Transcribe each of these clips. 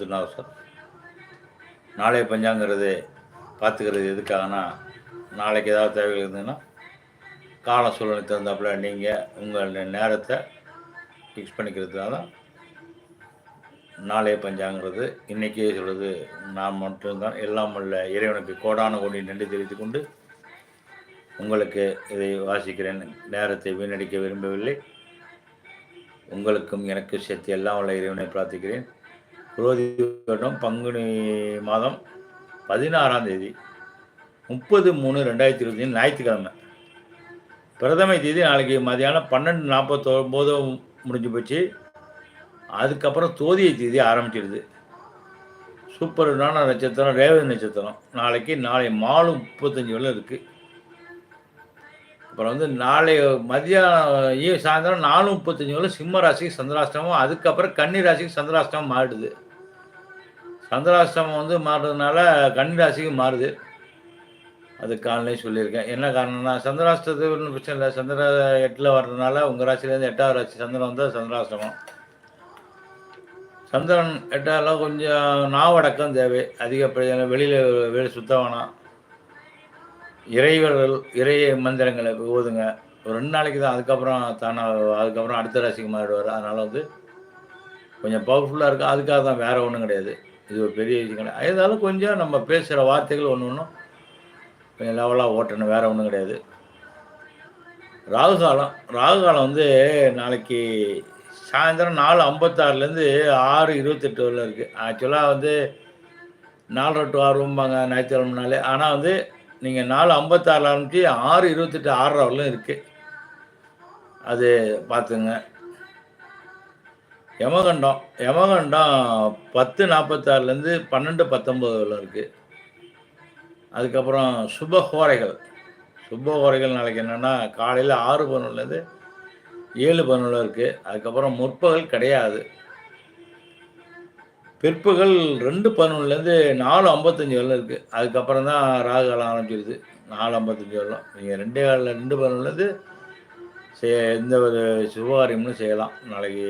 திருநாள் சார் நாளைய பஞ்சாங்கிறது பார்த்துக்கிறது எதுக்காகனா நாளைக்கு ஏதாவது தேவைகள் இருந்ததுன்னா கால சூழ்நிலை தகுந்தாப்புல நீங்கள் உங்கள் நேரத்தை ஃபிக்ஸ் பண்ணிக்கிறதுனால தான் நாளைய பஞ்சாங்கிறது. இன்றைக்கே சொல்கிறது நான் மட்டும்தான் எல்லாம் உள்ள இறைவனுக்கு கோடான கோடி நன்றி தெரிவித்துக் கொண்டு உங்களுக்கு இதை வாசிக்கிறேன். நேரத்தை வீணடிக்க விரும்பவில்லை. உங்களுக்கும் எனக்கு சேர்த்து எல்லாம் உள்ள இறைவனை பிரார்த்திக்கிறேன். குரோதி வருடம் பங்குனி மாதம் பதினாறாம் தேதி. முப்பது மூணு ரெண்டாயிரத்தி இருபத்தி ஞாயிற்றுக்கிழமை. பிரதமை தேதி நாளைக்கு மதியானம் பன்னெண்டு நாற்பத்தொம்போது முடிஞ்சு போச்சு. அதுக்கப்புறம் தோதிய தேதி ஆரம்பிச்சிடுது. சூப்பரான நட்சத்திரம் ரேவதி நட்சத்திரம். நாளைக்கு நாளை மாலு முப்பத்தஞ்சு வரை இருக்குது அப்புறம் வந்து நாளை மதியானம் ஈ சாயந்தரம் நாலு முப்பத்தஞ்சு வரை சிம்ம ராசிக்கு சந்திராஷ்டமம். அதுக்கப்புறம் கன்னி ராசிக்கு சந்திராஷ்டமம் மாறுது. சந்திராஷ்டமம் வந்து மாறுறதுனால கன்னி ராசிக்கு மாறுது. அது காலையிலே சொல்லியிருக்கேன். என்ன காரணம்னா சந்திராஷ்டத்துக்கு ஒன்றும் பிரச்சனை இல்லை. சந்திர எட்டில் வர்றதுனால உங்கள் ராசிலேருந்து எட்டாவது ராசி சந்திரன் வந்து சந்திராஷ்டமம். சந்திரன் எட்டாலாம் கொஞ்சம் நாவடக்கம் தேவை. அதிகப்படியான வெளியில் வெளியே சுத்த வேணாம். இறைவர்கள் இறை மந்திரங்களை ஓதுங்க. ஒரு ரெண்டு நாளைக்கு தான் அதுக்கப்புறம் தானே அதுக்கப்புறம் அடுத்த ராசிக்கு மாறிடுவார். அதனால் வந்து கொஞ்சம் பவர்ஃபுல்லாக இருக்கும் அதுக்காக தான் வேறு ஒன்றும் கிடையாது. இது ஒரு பெரிய விஷயம் கிடையாது. இருந்தாலும் கொஞ்சம் நம்ம பேசுகிற வார்த்தைகள் ஒன்று ஒன்றும் கொஞ்சம் லெவலாக ஓட்டணும். வேறு ஒன்றும் கிடையாது. ராகு காலம் ராகு காலம் வந்து நாளைக்கு சாயந்தரம் நாலு ஐம்பத்தாறுலேருந்து ஆறு இருபத்தெட்டு வரல இருக்குது ஆக்சுவலாக வந்து நாலரை டு ஆறும்பாங்க ஞாயிற்றுக்கிழமைனாலே ஆனால் வந்து நீங்கள் நாலு ஐம்பத்தாறில் ஆரம்பித்து ஆறு இருபத்தெட்டு ஆறரை வரலும் இருக்குது அது பார்த்துங்க யமகண்டம் யமகண்டம் பத்து நாற்பத்தாறுலேருந்து பன்னெண்டு பத்தொம்பது வரலும் இருக்குது அதுக்கப்புறம் சுபஹோரைகள் சுபஹோரைகள் நாளைக்கு என்னென்னா காலையில் ஆறு பதினொன்றுலேருந்து ஏழு பதினொன்று இருக்குது அதுக்கப்புறம் முற்பகல் கிடையாது. பிற்பகல் ரெண்டு பதினொன்றுலேருந்து நாலு ஐம்பத்தஞ்சு வரலும் இருக்குது அதுக்கப்புறம் தான் ராகு காலம் ஆரம்பிச்சிருது. நாலு ஐம்பத்தஞ்சு வரலாம் நீங்கள் ரெண்டே காலில் ரெண்டு பதினொன்றுலேருந்து செய்ய எந்த ஒரு சுபகாரியமும் செய்யலாம். நாளைக்கு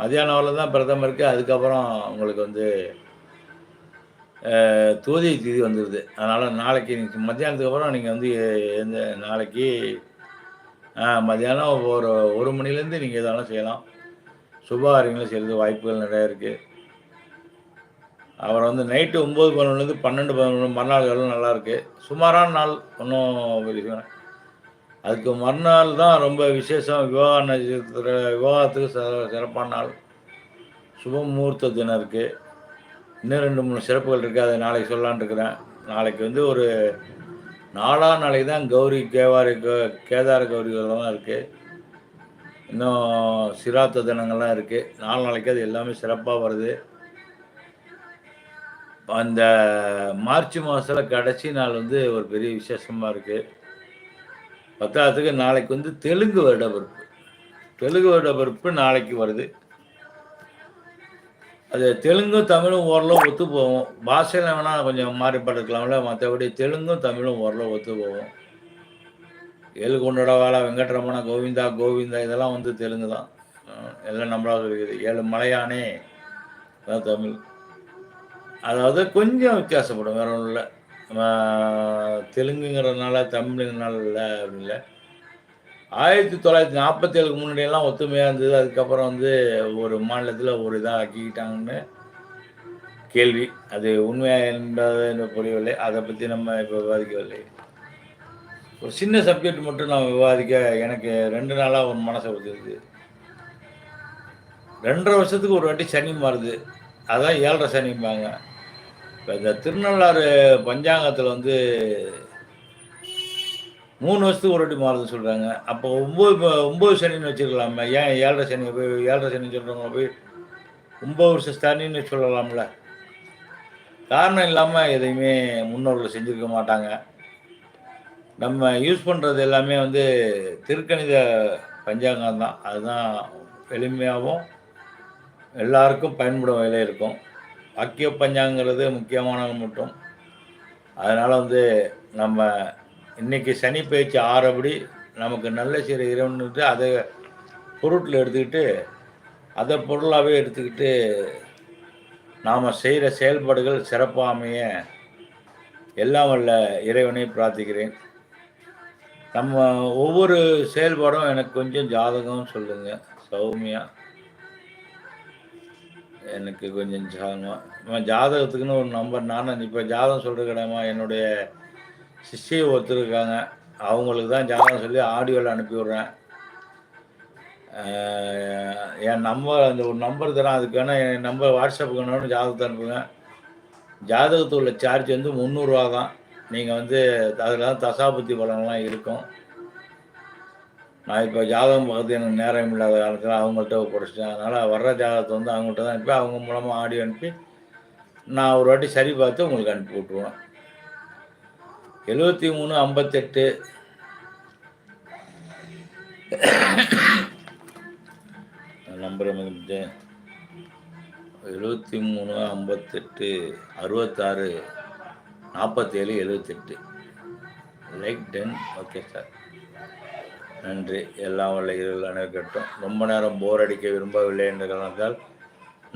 மதியானம் வரல தான் பிரதமர் இருக்குது அதுக்கப்புறம் உங்களுக்கு வந்து தூதிய திதி வந்துடுது அதனால் நாளைக்கு நீங்கள் மத்தியானத்துக்கு அப்புறம் நீங்கள் வந்து எந்த நாளைக்கு மத்தியானம் ஒரு ஒரு மணிலேருந்து நீங்கள் இதெல்லாம் செய்யலாம். சுபகாரியங்களும் செய்கிறது வாய்ப்புகள் நிறையா இருக்குது அப்புறம் வந்து நைட்டு ஒம்பது பதினொன்றுலேருந்து பன்னெண்டு பதினொன்று மறுநாள்களும் நல்லாயிருக்கு. சுமாரான நாள் ஒன்றும் அதுக்கு மறுநாள் தான் ரொம்ப விசேஷம். விவாக நட்சத்திர விவாகத்துக்கு ச சிறப்பான நாள். சுப முகூர்த்த தினம் இருக்குது இன்னும் ரெண்டு மூணு சிறப்புகள் இருக்குது அதை நாளைக்கு சொல்லலான் இருக்கிறேன். நாளைக்கு வந்து ஒரு நாலாம் நாளைக்கு தான் கௌரி கேவாரி கேதார கௌரிகள்லாம் இருக்குது இன்னும் சிராத்த தினங்கள்லாம் இருக்குது நாலு நாளைக்கு அது எல்லாமே சிறப்பாக வருது. அந்த மார்ச் மாதத்தில் கடைசி நாள் வந்து ஒரு பெரிய விசேஷமாக இருக்குது பத்தாவதுக்கு நாளைக்கு வந்து தெலுங்கு வருட பிறப்பு தெலுங்கு வருட பிறப்பு நாளைக்கு வருது. அது தெலுங்கும் தமிழும் ஓரளவு ஒத்து போவோம் பாஷையில் வேணால் கொஞ்சம் மாறுபட்டுக்கலாம்ல மற்றபடி தெலுங்கும் தமிழும் ஓரளவு ஒத்து போகும். ஏழு வாழ வெங்கட்ரமண கோவிந்தா கோவிந்தா இதெல்லாம் வந்து தெலுங்கு தான் எல்லாம் நம்மளாக இருக்குது ஏழு மலையானே அதான் தமிழ். அதாவது கொஞ்சம் வித்தியாசப்படும் வேற ஒன்றும் இல்லை. தெலுங்குங்கிறதுனால தமிழுங்கிறனால இல்லை அப்படின்னு இல்லை. ஆயிரத்தி தொள்ளாயிரத்தி நாற்பத்தி ஏழுக்கு முன்னாடியெல்லாம் ஒத்துமையாக இருந்தது. அதுக்கப்புறம் வந்து ஒரு மாநிலத்தில் ஒரு இதாக ஆக்கிக்கிட்டாங்கன்னு கேள்வி. அது உண்மையாக என்பது புரியவில்லை. அதை பற்றி நம்ம இப்போ விவாதிக்கவில்லை. ஒரு சின்ன சப்ஜெக்ட் மட்டும் நான் விவாதிக்க எனக்கு ரெண்டு நாளாக ஒரு மனசை ஒத்துக்குது ரெண்டரை வருஷத்துக்கு ஒரு வாட்டி சனி மாறுது. அதான் ஏழரை சனிம்பாங்க. இப்போ இந்த திருநள்ளாறு பஞ்சாங்கத்தில் வந்து மூணு வருஷத்துக்கு ஒரு வாட்டி மாறுதுன்னு சொல்கிறாங்க அப்போ ஒம்பது ஒம்பது சனின்னு வச்சுக்கலாமே ஏன் ஏழரை சனி போய் ஏழரை சனி சொல்கிறவங்க போய் ஒம்பது வருஷம் சனின்னு சொல்லலாம்ல. காரணம் இல்லாமல் எதையுமே முன்னோர்கள் செஞ்சுருக்க மாட்டாங்க. நம்ம யூஸ் பண்ணுறது எல்லாமே வந்து திருக்கணித பஞ்சாங்கம் தான். அதுதான் எளிமையாகவும் எல்லாருக்கும் பயன்படும் வகையில் இருக்கும். வாக்கிய பஞ்சாங்கிறது முக்கியமானது மட்டும். அதனால் வந்து நம்ம இன்றைக்கி சனி பயிற்சி ஆறபடி நமக்கு நல்ல சிறு இறைவன்ட்டு அதை பொருட்டில் எடுத்துக்கிட்டு அதை பொருளாகவே எடுத்துக்கிட்டு நாம் செய்கிற செயல்பாடுகள் சிறப்பாக அமைய எல்லாம் வல்ல இறைவனை பிரார்த்திக்கிறேன். நம்ம ஒவ்வொரு செயல்பாடும் எனக்கு கொஞ்சம் ஜாதகம் சொல்லுங்கள் சௌமியா. எனக்கு கொஞ்சம் ஜாதகம் ஜாதகத்துக்குன்னு ஒரு நம்பர் நானும் இப்போ ஜாதகம் சொல்கிற கிடையாமா என்னுடைய சிஷ்யை ஒருத்தர் இருக்காங்க. அவங்களுக்கு தான் ஜாதகம் சொல்லி ஆடியோவில் அனுப்பி விட்றேன். என் நம்பர் அந்த ஒரு நம்பர் தரேன். அதுக்கான என் நம்பர் வாட்ஸ்அப்புக்கு ஒன்று ஜாதகத்தை அனுப்புங்க ஜாதகத்தில் உள்ள சார்ஜ் வந்து முந்நூறுரூவா தான் நீங்கள் வந்து அதில் தான் தசாபுத்தி பலன்லாம் இருக்கும். நான் இப்போ ஜாதகம் பார்த்து எனக்கு நேரம் இல்லாத காலத்தில் அவங்கள்ட்ட படிச்சிட்டேன். அதனால் வர்ற ஜாதகத்தை வந்து அவங்கள்ட்ட தான் அனுப்பி அவங்க மூலமாக ஆடியோ அனுப்பி நான் ஒரு வாட்டி சரி பார்த்து உங்களுக்கு அனுப்பி விட்ருவேன் எழுபத்தி மூணு ஐம்பத்தெட்டு. நம்பர் வந்துட்டு எழுபத்தி மூணு ஐம்பத்தெட்டு அறுபத்தாறு நாற்பத்தேழு எழுபத்தெட்டு லைக் டென் ஓகே சார். நன்றி. எல்லாம் வல்ல இருள் அனைவருக்கட்டும் ரொம்ப நேரம் போர் அடிக்க விரும்பவில்லை என்ற காரணத்தால்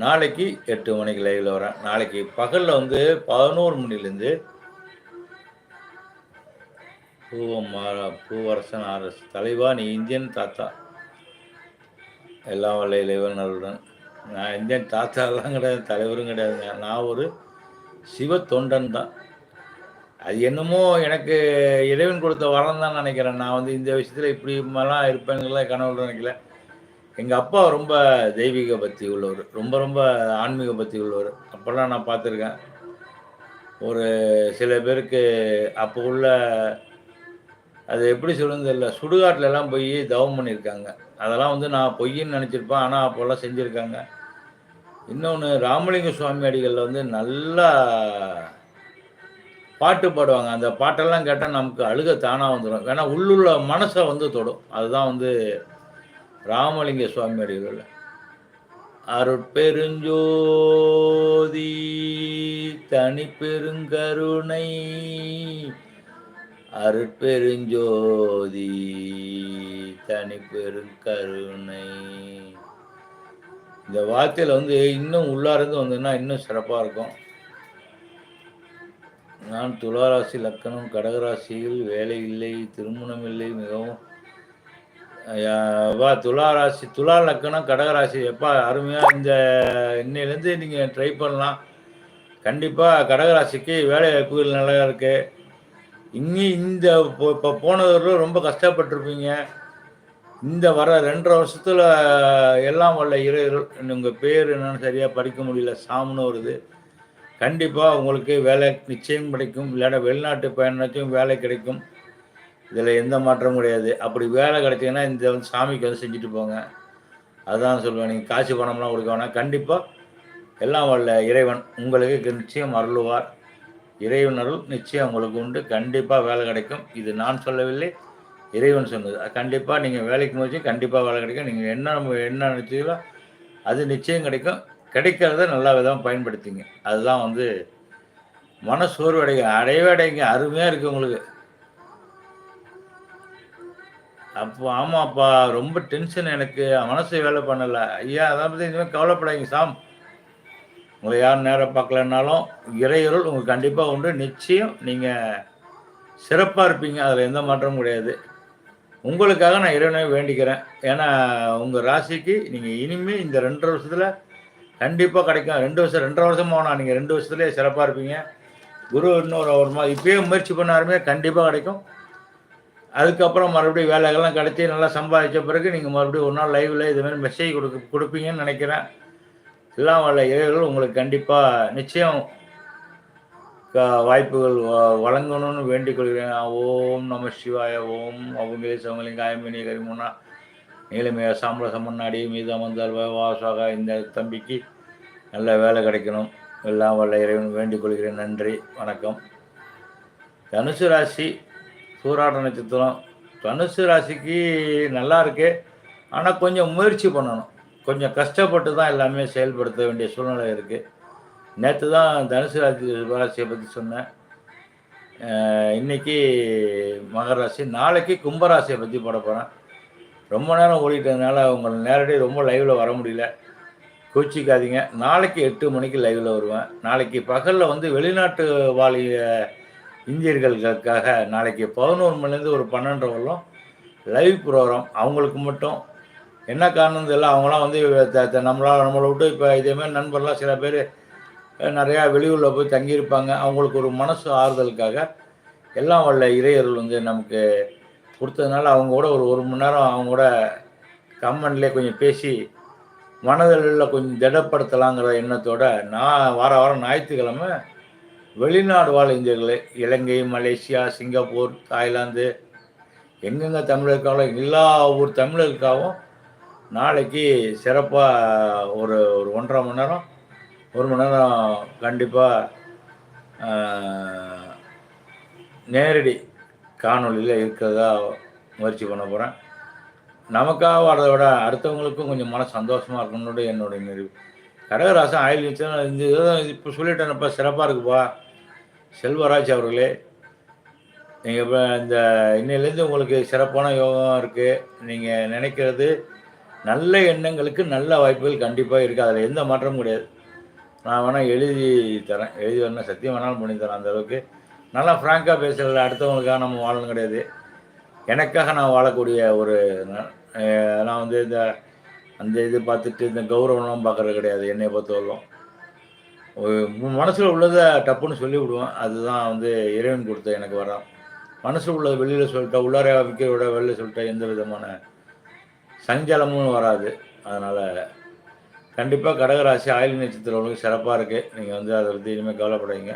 நாளைக்கு எட்டு மணிக்கு லைவில் வரேன். நாளைக்கு பகலில் வந்து பதினோரு மணிலேருந்து பூவமாரா பூவரசன் ஆர்எஸ் தலைவா நீ இந்தியன் தாத்தா. எல்லாம் வல்ல இளைவன் நல்லுடன் நான் இந்தியன் தாத்தாலாம் கிடையாது தலைவரும் கிடையாதுங்க நான் ஒரு சிவ தொண்டன் தான். அது என்னமோ எனக்கு இறைவன் கொடுத்த வரம் தான் நினைக்கிறேன். நான் வந்து இந்த விஷயத்தில் இப்படி மாதிரிலாம் இருப்பேங்களா கனவுல நினைக்கல. எங்கள் அப்பா ரொம்ப தெய்வீக பக்தி உள்ளவர். ரொம்ப ரொம்ப ஆன்மீக பக்தி உள்ளவர். அப்போல்லாம் நான் பார்த்துருக்கேன். ஒரு சில பேருக்கு அப்போ உள்ள அது எப்படி சொல்லுறது இல்லை சுடுகாட்டிலலாம் போய் தவம் பண்ணியிருக்காங்க. அதெல்லாம் வந்து நான் பொய்ன்னு நினச்சிருப்பேன். ஆனால் அப்போல்லாம் செஞ்சுருக்காங்க. இன்னொன்று ராமலிங்க சுவாமி அடிகளில் வந்து நல்லா பாட்டு பாடுவாங்க. அந்த பாட்டெல்லாம் கேட்டால் நமக்கு அழுக தானாக வந்துடும் ஏன்னா உள்ளுள்ள மனசை வந்து தொடும். அதுதான் வந்து ராமலிங்க சுவாமி அடிகள். அருட்பெருஞ்சோதி தனி பெருங்கருணை அருட்பெருஞ்சோதி தனி பெருங்கருணை இந்த வார்த்தையில் வந்து இன்னும் உள்ளார்ந்து வந்ததுன்னா இன்னும் சிறப்பாக இருக்கும். நான் துளாராசி லக்கணம் கடகராசியில் வேலை இல்லை திருமணம் இல்லை மிகவும் வா துளாராசி துலா லக்கணம் கடகராசி. எப்பா அருமையாக இந்த இன்னையிலேருந்து நீங்கள் ட்ரை பண்ணலாம். கண்டிப்பாக கடகராசிக்கு வேலை வாய்ப்புகள் நல்லா இருக்குது இன்னி இந்த இப்போ போனவர்கள் ரொம்ப கஷ்டப்பட்டிருப்பீங்க. இந்த வர ரெண்டரை வருஷத்தில் எல்லாம் வல்ல இரு உங்கள் பேர் என்னன்னு சரியாக படிக்க முடியல சாம்னு வருது. கண்டிப்பாக உங்களுக்கு வேலை நிச்சயம் கிடைக்கும். இல்லாட்ட வெளிநாட்டு பயணத்தையும் வேலை கிடைக்கும். இதில் எந்த மாற்றமும் கிடையாது. அப்படி வேலை கிடைச்சிங்கன்னா இந்த வந்து சாமிக்கு வந்து செஞ்சுட்டு போங்க. அதுதான் சொல்லுவேன். நீங்கள் காசு பணம்லாம் கொடுக்க வேணாம். கண்டிப்பாக எல்லாம் வரல இறைவன் உங்களுக்கு நிச்சயம் அருளுவார். இறைவன் அருள் நிச்சயம் உங்களுக்கு உண்டு. கண்டிப்பாக வேலை கிடைக்கும். இது நான் சொல்லவில்லை. இறைவன் சொன்னது. கண்டிப்பாக நீங்கள் வேலைக்கு முடிச்சு கண்டிப்பாக வேலை கிடைக்கும். நீங்கள் என்ன என்ன நினச்சிங்களோ அது நிச்சயம் கிடைக்கும். கிடைக்கிறத நல்லா விதமாக பயன்படுத்திங்க. அதுதான் வந்து மன சோர்வடைங்க அடைவடைங்க அருமையாக இருக்குது உங்களுக்கு. அப்போ ஆமாப்பா ரொம்ப டென்ஷன் எனக்கு. மனசு வேலை பண்ணலை. ஐயா அதை பற்றி இனிமேல் கவலைப்படாதீங்க சாம். உங்களை யாரும் நேரம் பார்க்கலன்னாலும் இறையருள் உங்களுக்கு கண்டிப்பாக உண்டு. நிச்சயம் நீங்கள் சிறப்பாக இருப்பீங்க. அதில் எந்த மாற்றமும் கிடையாது. உங்களுக்காக நான் இறைவனை வேண்டிக்கிறேன். ஏன்னா உங்கள் ராசிக்கு நீங்கள் இனிமேல் இந்த ரெண்டு வருஷத்தில் கண்டிப்பாக கிடைக்கும். ரெண்டு வருஷம் ரெண்டரை வருஷம் போனால் நீங்கள் ரெண்டு வருஷத்துலேயே சிறப்பாக இருப்பீங்க. குரு இன்னொரு ஒரு மாதிரி இப்போயே முயற்சி பண்ணாருமே கண்டிப்பாக கிடைக்கும். அதுக்கப்புறம் மறுபடியும் வேலைகள்லாம் கிடச்சி நல்லா சம்பாதிச்ச பிறகு நீங்கள் மறுபடியும் ஒரு நாள் லைவில் இதுமாதிரி மெசேஜ் கொடுக்க கொடுப்பீங்கன்னு நினைக்கிறேன். எல்லாம் வல்ல இறைவர்கள் உங்களுக்கு கண்டிப்பாக நிச்சயம் வாய்ப்புகள் வழங்கணும்னு வேண்டிக் கொள்கிறேன். ஓம் நம சிவாய ஓம் அவங்களே சவங்கலிங்காயமினி கரிமுன்னா நீளமைய சாம்பல முன்னாடி மீது அமர்ந்தால் வாசாக இந்த தம்பிக்கு நல்ல வேலை கிடைக்கணும். எல்லாம் வல்ல இறைவன் வேண்டிக் கொள்கிறேன். நன்றி. வணக்கம். தனுசு ராசி சூராட நட்சத்திரம். தனுசு ராசிக்கு நல்லா இருக்கு. ஆனால் கொஞ்சம் முயற்சி பண்ணணும். கொஞ்சம் கஷ்டப்பட்டு தான் எல்லாமே செயல்படுத்த வேண்டிய சூழ்நிலை இருக்குது நேற்று தான் தனுசு ராசி ராசியை பற்றி சொன்னேன். இன்னைக்கு மகராசி நாளைக்கு கும்பராசியை பற்றி போட போகிறேன் ரொம்ப நேரம் ஓடிட்டதுனால உங்களை நேரடியாக ரொம்ப லைவில் வர முடியல. கோச்சிக்காதீங்க. நாளைக்கு எட்டு மணிக்கு லைவில் வருவேன். நாளைக்கு பகலில் வந்து வெளிநாட்டு வாழிய இந்தியர்களுக்காக நாளைக்கு பதினோரு மணிலேருந்து ஒரு பன்னெண்டு வரலாம் லைவ் ப்ரோக்ராம் அவங்களுக்கு மட்டும். என்ன காரணம் தெரியல. அவங்களாம் வந்து நம்மளால் நம்மளை விட்டு இப்போ இதேமாதிரி நண்பர்லாம் சில பேர் நிறையா வெளியூரில் போய் தங்கியிருப்பாங்க. அவங்களுக்கு ஒரு மனசு ஆறுதலுக்காக எல்லாம் வல்ல இறையர்கள் வந்து நமக்கு கொடுத்ததுனால அவங்க கூட ஒரு ஒரு மணி நேரம் அவங்க கூட கம்மன்லேயே கொஞ்சம் பேசி மனதளவில் கொஞ்சம் திடப்படுத்தலாங்கிற எண்ணத்தோட நான் வார வாரம் ஞாயிற்றுக்கிழமை வெளிநாடு வாழ் இந்தியர்கள் இலங்கை மலேசியா சிங்கப்பூர் தாய்லாந்து எங்கெங்கே தமிழர் எல்லா ஊர் தமிழருக்காகவும் நாளைக்கு சிறப்பாக ஒரு ஒரு ஒன்றரை மணி நேரம் ஒரு மணி நேரம் கண்டிப்பாக நேரடி காணொளியில் இருக்கிறதா முயற்சி பண்ண போகிறேன் நமக்காக வரதை விட அடுத்தவங்களுக்கும் கொஞ்சம் மன சந்தோஷமாக இருக்கணும்னு என்னுடைய நிறைவு கடகராசன் ஆயில் வச்சுன்னா இந்த இதை இப்போ சொல்லிட்டேனப்பா சிறப்பாக இருக்குப்பா செல்வராஜ் அவர்களே நீங்கள் இப்போ இந்த இன்னையிலேருந்து உங்களுக்கு சிறப்பான யோகம் இருக்குது நீங்கள் நினைக்கிறது நல்ல எண்ணங்களுக்கு நல்ல வாய்ப்புகள் கண்டிப்பாக இருக்குது அதில் எந்த மாற்றமும் கிடையாது. நான் வேணால் எழுதி தரேன். எழுதி வேணால் சத்தியம் வேணாலும் பண்ணி தரேன் அந்த அளவுக்கு. நல்லா ஃப்ராங்காக பேசுகிறது அடுத்தவங்களுக்காக நம்ம வாழணும் கிடையாது. எனக்காக நான் வாழக்கூடிய ஒரு நான் வந்து இந்த அந்த இது பார்த்துட்டு இந்த கௌரவம்லாம் பார்க்கறது கிடையாது என்னை பொறுத்தவரைக்கும் மனசில் உள்ளதை டப்புன்னு சொல்லி விடுவேன் அதுதான் வந்து இறைவன் கொடுத்த எனக்கு வரான் மனசில் உள்ளதை வெளியில் சொல்லிட்டா உள்ளார விட வெளியில் சொல்லிட்டா எந்த விதமான சஞ்சலமும் வராது. அதனால் கண்டிப்பாக கடகராசி ஆயுள் நட்சத்திரங்களுக்கு சிறப்பாக இருக்குது நீங்கள் வந்து அதை பற்றி இனிமேல் கவலைப்படாதீங்க.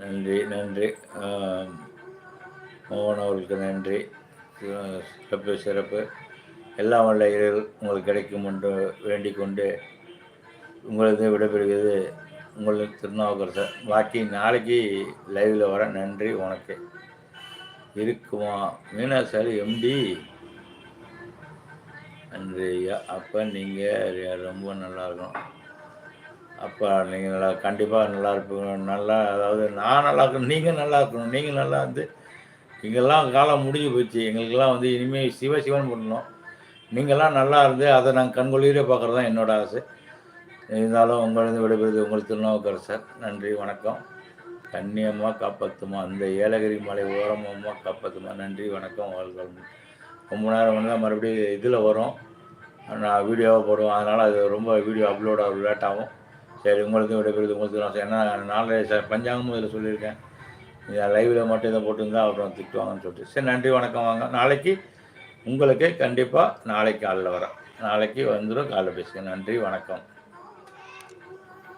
நன்றி நன்றி. மோகன் அவர்களுக்கு நன்றி. சிறப்பு சிறப்பு. எல்லாம் வல்ல இறைவன் உங்களுக்கு கிடைக்கும் என்று வேண்டிக் கொண்டு உங்களது விடைபெறுகிறது. உங்களுக்கு திருநாவுக்கரசர். பாக்கி நாளைக்கு லைவில் வர நன்றி உனக்கு இருக்குமா? மீனாசாரி எம்டி நன்றி ஐயா அப்போ நீங்கள் ரொம்ப நல்லா இருக்கணும். அப்போ நீங்கள் நல்லா கண்டிப்பாக நல்லா இருப்பீங்க. நல்லா அதாவது நான் நல்லா இருக்கணும் நீங்கள் நல்லா இருக்கணும் நீங்கள் நல்லா இருந்து இங்கெல்லாம் காலம் முடிஞ்சு போச்சு. எங்களுக்கெல்லாம் வந்து இனிமேல் சிவ சிவன் பண்ணணும். நீங்கள்லாம் நல்லா இருந்து அதை நாங்கள் கண்கொள்ளியே பார்க்குறது தான் என்னோட ஆசை. இருந்தாலும் உங்களிருந்து விடைபெறுது உங்கள் சார் நன்றி வணக்கம். கண்ணியமாக காப்பாற்றுமா அந்த ஏலகிரி மலை ஓரமாக காப்பாற்றுமா நன்றி வணக்கம் வாழ்க்கை ரொம்ப நேரம் வந்து மறுபடியும் இதில் வரும். நான் வீடியோவாக போடுவோம் அதனால் அது ரொம்ப வீடியோ அப்லோட் ஆகும் லேட்டாகும். சரி உங்களுக்கு விடைபெறுது உங்களுக்கு நான் ஏன்னா நாலு ச- பஞ்சாங்கமும் இதில் சொல்லியிருக்கேன். இதை லைவில் மட்டும் இதை போட்டிருந்தா அப்புறம் திட்டுவாங்கன்னு சொல்லிட்டு. சரி நன்றி வணக்கம் வாங்க. நாளைக்கு உங்களுக்கு கண்டிப்பாக நாளைக்கு காலைல வரேன் நாளைக்கு வந்துடும் காலைல பேசுங்க நன்றி வணக்கம்.